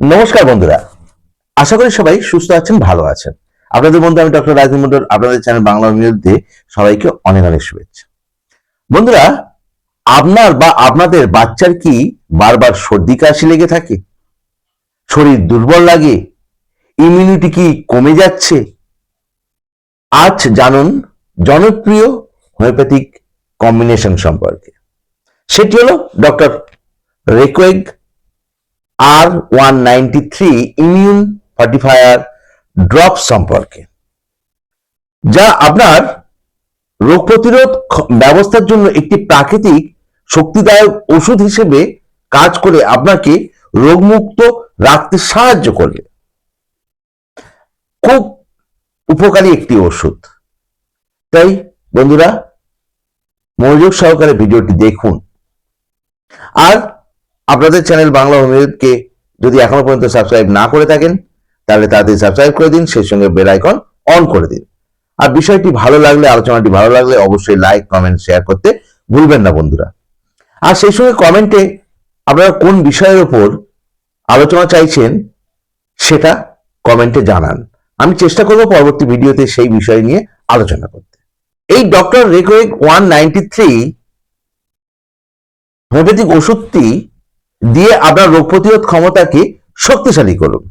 নমস্কার বন্ধুরা। আশা করি সবাই সুস্থ আছেন, ভালো আছেন। আপনাদের বন্ধু আমি ডক্টর রাজীব মন্ডল, আপনাদের চ্যানেল বাংলার বিরুদ্ধে সবাইকে অনেক অনেক শুভেচ্ছা। বন্ধুরা, আপনার বা আপনাদের বাচ্চার কি বারবার সর্দি, কাশি লেগে থাকে? শরীর দুর্বল লাগে? ইমিউনিটি কি কমে যাচ্ছে? আজ জানুন জনপ্রিয় হোমিওপ্যাথিক কম্বিনেশন সম্পর্কে। সেটি হলো doctor Reckeweg R one ninety three immune fortifier drop সম্পর্কে। যা আপনার রোগ প্রতিরোধ ব্যবস্থার জন্য একটি প্রাকৃতিক শক্তিদায়ক ওষুধ হিসেবে কাজ করে আপনাকে রোগমুক্ত রাখতে সাহায্য করবে। খুব উপকারী একটি ওষুধ। তাই বন্ধুরা, মনোযোগ সহকারে ভিডিওটি দেখুন। আর আপনাদের চ্যানেল বাংলা হোমিওকে যদি এখনও পর্যন্ত সাবস্ক্রাইব না করে থাকেন, তাহলে তাড়াতাড়ি সাবস্ক্রাইব করে দিন, সেই সঙ্গে বেল আইকন অন করে দিন। আর বিষয়টি ভালো লাগলে, আলোচনাটি ভালো লাগলে অবশ্যই লাইক কমেন্ট শেয়ার করতে ভুলবেন না বন্ধুরা। আর সেই সঙ্গে কমেন্টে আপনারা কোন বিষয়ের ওপর আলোচনা চাইছেন, সেটা কমেন্টে জানান। আমি চেষ্টা করব পরবর্তী ভিডিওতে সেই বিষয় নিয়ে আলোচনা করতে। এই doctor Reckeweg one ninety three homeopathic ওষুধটি দিয়ে আপনার রোগ প্রতিরোধ ক্ষমতাকে শক্তিশালী করুন।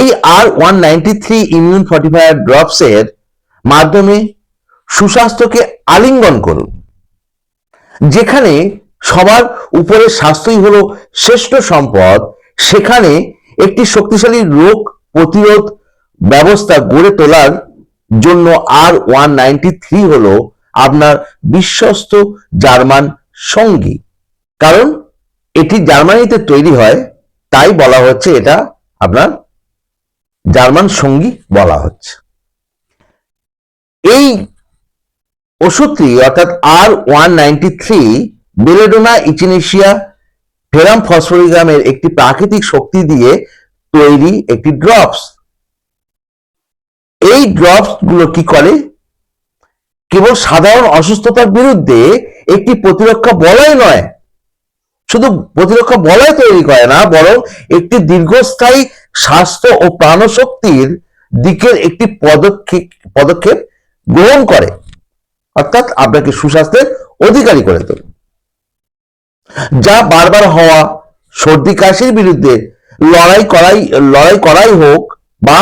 এই R one ninety three immune fortifier drops এর মাধ্যমে সুস্বাস্থ্যকে আলিঙ্গন করুন, যেখানে সবার উপরে স্বাস্থ্যই হলো শ্রেষ্ঠ সম্পদ, সেখানে একটি শক্তিশালী রোগ প্রতিরোধ ব্যবস্থা গড়ে তোলার জন্য আর ওয়ান নাইনটি থ্রি হল আপনার বিশ্বস্ত জার্মান সঙ্গী। কারণ এটি জার্মানিতে তৈরি হয়, তাই বলা হচ্ছে এটা আপনার জার্মান সঙ্গী বলা হচ্ছে। এই ওষুধটি অর্থাৎ R one ninety three belladonna echinacea, ferrum ফসফোরিগামের একটি প্রাকৃতিক শক্তি দিয়ে তৈরি একটি ড্রপস। এই ড্রপসগুলো কি করে? কেবল সাধারণ অসুস্থতার বিরুদ্ধে একটি প্রতিরক্ষা বলয় নয় শুধু প্রতিরক্ষা বলয় তৈরি করে না, বরং একটি দীর্ঘস্থায়ী স্বাস্থ্য ও প্রাণশক্তির দিকের একটি পদক্ষেপ পদক্ষেপ গ্রহণ করে। অর্থাৎ আপনাকে সুস্বাস্থ্যের অধিকারী করে তোলে। যা বারবার হওয়া সর্দি কাশির বিরুদ্ধে লড়াই করাই লড়াই করাই হোক বা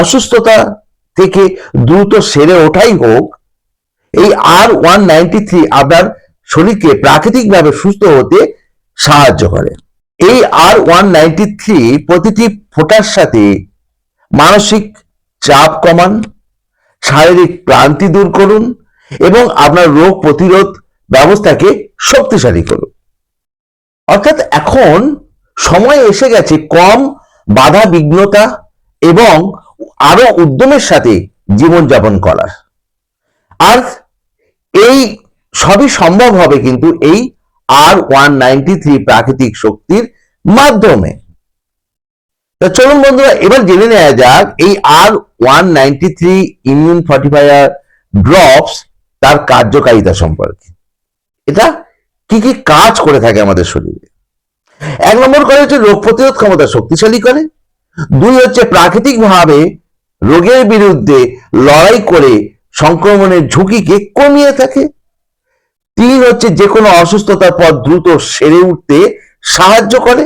অসুস্থতা থেকে দ্রুত সেরে ওঠাই হোক, এই আর ওয়ান নাইনটি থ্রি আপনার শরীরকে প্রাকৃতিকভাবে সুস্থ হতে সাহায্য করে। এই আর ওয়ান নাইনটি থ্রি প্রতিটি ফোটার সাথে মানসিক চাপ কমান, শারীরিক ক্লান্তি দূর করুন এবং আপনার রোগ প্রতিরোধ ব্যবস্থাকে শক্তিশালী করুন। অর্থাৎ এখন সময় এসে গেছে কম বাধা বিঘ্নতা এবং আরও উদ্যমের সাথে জীবনযাপন করার। আর এই সবই সম্ভব হবে কিন্তু এই আর ওয়ান প্রাকৃতিক শক্তির মাধ্যমে। তা চলুন বন্ধুরা, এবার জেনে নেওয়া যাক, এই R one immune fortifier drops তার কার্যকারিতা সম্পর্কে। এটা কি কি কাজ করে থাকে আমাদের শরীরে? এক নম্বর করে হচ্ছে রোগ প্রতিরোধ ক্ষমতা শক্তিশালী করে। দুই হচ্ছে প্রাকৃতিক ভাবে রোগের বিরুদ্ধে লড়াই করে সংক্রমণের ঝুঁকিকে কমিয়ে থাকে। তিন হচ্ছে যে কোনো অসুস্থতার পর দ্রুত সেরে উঠতে সাহায্য করে।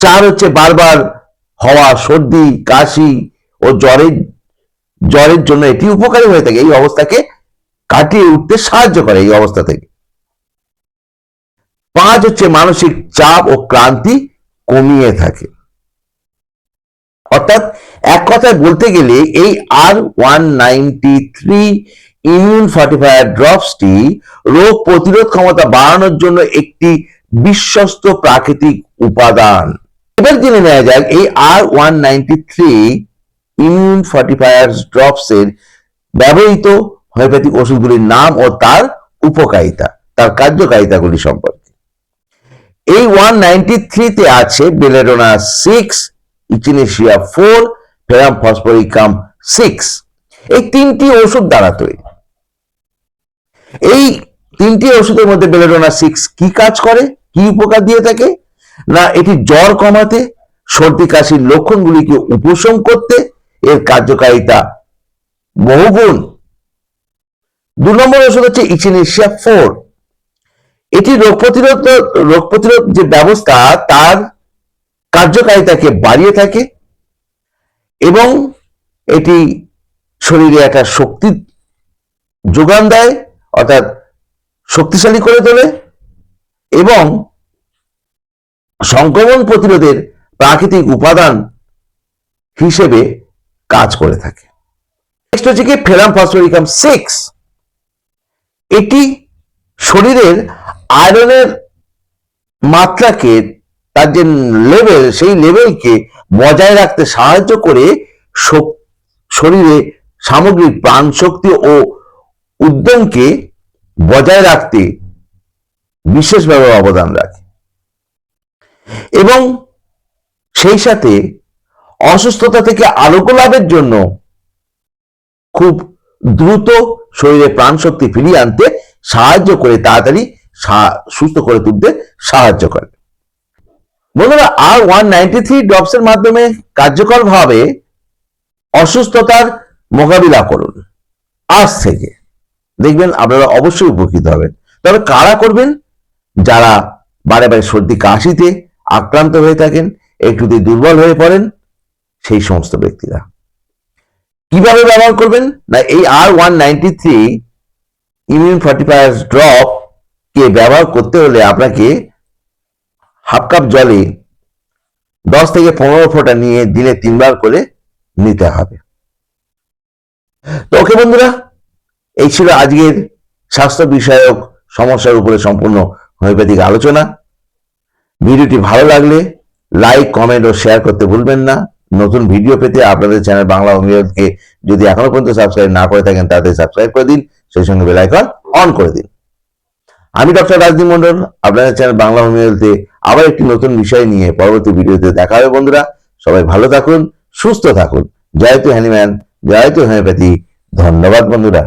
চার হচ্ছে বারবার হওয়া সর্দি, কাশি ও জ্বরের জ্বরের জন্য এটি উপকারী হয়ে থাকে। এই অবস্থাকে কাটিয়ে উঠতে সাহায্য করে এই অবস্থা থেকে। পাঁচ হচ্ছে মানসিক চাপ ও ক্লান্তি কমিয়ে থাকে। অর্থাৎ এক কথায় বলতে গেলে এই R one ninety three immune fortifier ড্রপসটি রোগ প্রতিরোধ ক্ষমতা বাড়ানোর জন্য একটি বিশ্বস্ত প্রাকৃতিক উপাদান। এবার জেনে নেওয়া যাক এই R one ninety three immune fortifier drops এর ব্যবহৃত হোমিওপ্যাথিক ওষুধগুলির নাম ও তার উপকারিতা, তার কার্যকারিতাগুলি সম্পর্কে। এই ওয়ান নাইনটি থ্রিতে আছে belladonna six echinacea four ferrum phosphoricum six এই তিনটি ওষুধ দ্বারা তৈরি। এই তিনটি ওষুধের মধ্যে বেলেডোনা সিক্স কি কাজ করে? কি উপকার দিয়ে থাকে? না, এটি জ্বর কমাতে, সর্দি কাশির লক্ষণগুলিকে উপশম করতে, এর কার্যকারিতা বহুগুণ। দু নম্বর ওষুধ হচ্ছে ইচিনেশিয়া ফোর এটি রোগ প্রতিরোধ রোগ প্রতিরোধ যে ব্যবস্থা, তার কার্যকারিতাকে বাড়িয়ে থাকে এবং এটি শরীরে একটা শক্তি যোগান দেয়। অর্থাৎ শক্তিশালী করে তোলে এবং সংক্রমণ প্রতিরোধের প্রাকৃতিক উপাদান হিসেবে কাজ করে থাকে। নেক্সট হচ্ছে কি ফেরাম ফসফরিকাম সিক্স এটি শরীরের আয়রনের মাত্রাকে, তার যে লেভেল সেই লেভেলকে বজায় রাখতে সাহায্য করে শরীরে সামগ্রিক প্রাণ শক্তি ও উদ্যমকে বজায় রাখতে বিশেষভাবে অবদান রাখে। এবং সেই সাথে অসুস্থতা থেকে আরোগ্য লাভের জন্য খুব দ্রুত শরীরে প্রাণ শক্তি ফিরিয়ে আনতে সাহায্য করে, তাড়াতাড়ি সুস্থ করে তুলতে সাহায্য করে। বন্ধুরা আর ওয়ান নাইনটি থ্রি ড্রপসের মাধ্যমে কার্যকরভাবে অসুস্থতার মোকাবিলা করুন। আজ থেকে। দেখবেন আপনারা অবশ্যই উপকৃত হবেন। তবে কারা করবেন? যারা বারে বারে সর্দি কাশিতে আক্রান্ত হয়ে থাকেন, একটুতে দুর্বল হয়ে পড়েন, সেই সমস্ত ব্যক্তিরা। কীভাবে ব্যবহার করবেন? না, এই R one ninety three immune fortifier drop কে ব্যবহার করতে হলে আপনাকে হাফ কাপ জলে দশ থেকে পনেরো ফোঁটা নিয়ে দিনে তিনবার করে নিতে হবে। তো ওকে বন্ধুরা এই ছিল আজকের স্বাস্থ্য বিষয়ক সমস্যার উপরে সম্পূর্ণ হোমিওপ্যাথিক আলোচনা। ভিডিওটি ভালো লাগলে লাইক, কমেন্ট ও শেয়ার করতে ভুলবেন না। নতুন ভিডিও পেতে আপনাদের চ্যানেল বাংলা হোমিওপ্যাথিকে যদি এখনও পর্যন্ত সাবস্ক্রাইব না করে থাকেন তাদের সাবস্ক্রাইব করে দিন, সেই সঙ্গে বেল আইকন অন করে দিন। আমি ডক্টর রাজদীপ মন্ডল আপনাদের চ্যানেল বাংলা হোমিওপ্যাথিতে আবার একটি নতুন বিষয় নিয়ে পরবর্তী ভিডিওতে দেখা হবে বন্ধুরা। সবাই ভালো থাকুন, সুস্থ থাকুন। জয় তু হ্যানিম্যান, জয় তু হোমিওপ্যাথি। ধন্যবাদ বন্ধুরা।